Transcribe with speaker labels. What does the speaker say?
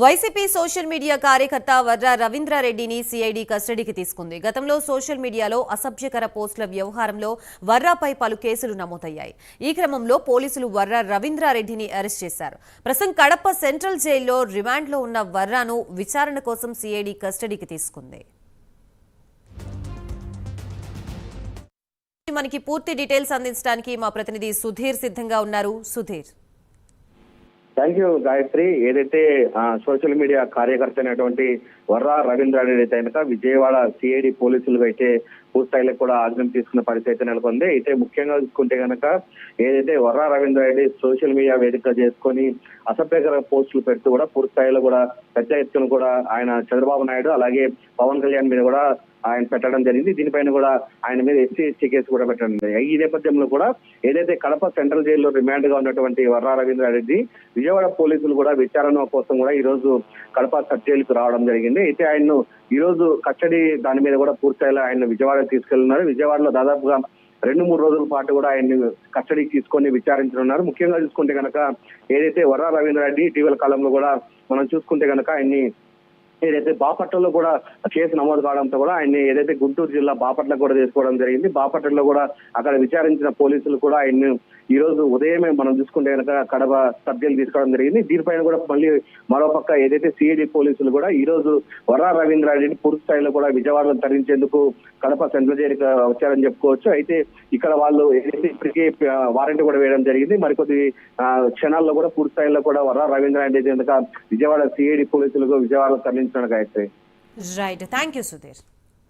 Speaker 1: YCP social media కార్యకర్త Varra రవీంద్రారెడ్డిని CID కస్టడీకి తీసుకుంది. గతంలో సోషల్ మీడియాలో అసభ్యకర పోస్టుల వ్యవహారంలో వర్రాపై పలు కేసులు నమోదయ్యాయి. ఈ క్రమంలో పోలీసులు వర్ర రవీంద్రారెడ్డిని అరెస్ట్ చేశారు. ప్రస్తుతం కడప సెంట్రల్ జైల్లో రిమాండ్లో ఉన్న వర్రాను విచారణ కోసం సిఐడి కస్టడీకి తీసుకుంది. మనకి పూర్తి డీటెయిల్స్ అందించడానికి మా ప్రతినిధి సుధీర్ సిద్ధంగా ఉన్నారు. సుధీర్.
Speaker 2: Thank you Gayatri. ఏదైతే సోషల్ మీడియా కార్యకర్త అయినటువంటి వర్రా రవీంద్రారెడ్డి అయితే కనుక విజయవాడ సిఐడి పోలీసులు అయితే పూర్తిస్థాయిలో కూడా ఆగ్రహం తీసుకున్న పరిస్థితి అయితే నెలకొంది. అయితే ముఖ్యంగా చూసుకుంటే కనుక ఏదైతే వర్రా రవీంద్రారెడ్డి సోషల్ మీడియా వేదిక చేసుకొని అసభ్యకర పోస్టులు పెడుతూ కూడా పూర్తిస్థాయిలో కూడా పెద్ద ఎత్తున కూడా ఆయన చంద్రబాబు నాయుడు అలాగే పవన్ కళ్యాణ్ మీద కూడా ఆయన పెట్టడం జరిగింది. దీనిపైన కూడా ఆయన మీద ఎస్సీ ఎస్టీ కేసు కూడా పెట్టడం. జరిగింది ఈ నేపథ్యంలో కూడా ఏదైతే కడప సెంట్రల్ జైల్లో రిమాండ్గా ఉన్నటువంటి వర్రా రవీంద్రారెడ్డి విజయవాడ పోలీసులు కూడా విచారణ కోసం కూడా ఈ రోజు కడప సబ్ జైలుకు రావడం జరిగింది. అయితే ఆయన్ను ఈ రోజు కస్టడీ దాని మీద కూడా పూర్తయ్యేలా ఆయన విజయవాడ తీసుకెళ్తున్నారు విజయవాడలో దాదాపుగా రెండు మూడు రోజుల పాటు కూడా ఆయన్ని కస్టడీకి తీసుకొని విచారించనున్నారు. ముఖ్యంగా చూసుకుంటే కనుక ఏదైతే వర్రా రవీంద్రారెడ్డి ఇటీవల కాలంలో కూడా మనం చూసుకుంటే కనుక ఆయన్ని ఏదైతే బాపట్లలో కూడా కేసు నమోదు కావడంతో కూడా ఆయన్ని ఏదైతే గుంటూరు జిల్లా బాపట్ల కూడా తీసుకోవడం జరిగింది. బాపట్లలో కూడా అక్కడ విచారించిన పోలీసులు కూడా ఆయన్ని ఈ రోజు ఉదయమే మనం చూసుకుంటే కనుక కడప సభ్యులు తీసుకోవడం జరిగింది. దీనిపైన కూడా మళ్ళీ మరోపక్క ఏదైతే సిఐడి పోలీసులు కూడా ఈ రోజు వర్రా రవీంద్రారెడ్డిని పూర్తి స్థాయిలో కూడా విజయవాడలో తరించేందుకు కడప సెంట్రల్ జైలుకి వచ్చారని చెప్పుకోవచ్చు. అయితే ఇక్కడ వాళ్ళు ఏదైతే ఇప్పటికే వారెంట్ కూడా వేయడం జరిగింది. మరికొద్ది క్షణాల్లో కూడా పూర్తి స్థాయిలో కూడా వర్రా రవీంద్రారెడ్డి కనుక విజయవాడ సిఐడి పోలీసులకు విజయవాడలో తరలించడానికి Gayatri.
Speaker 1: Right thank you Sudheer.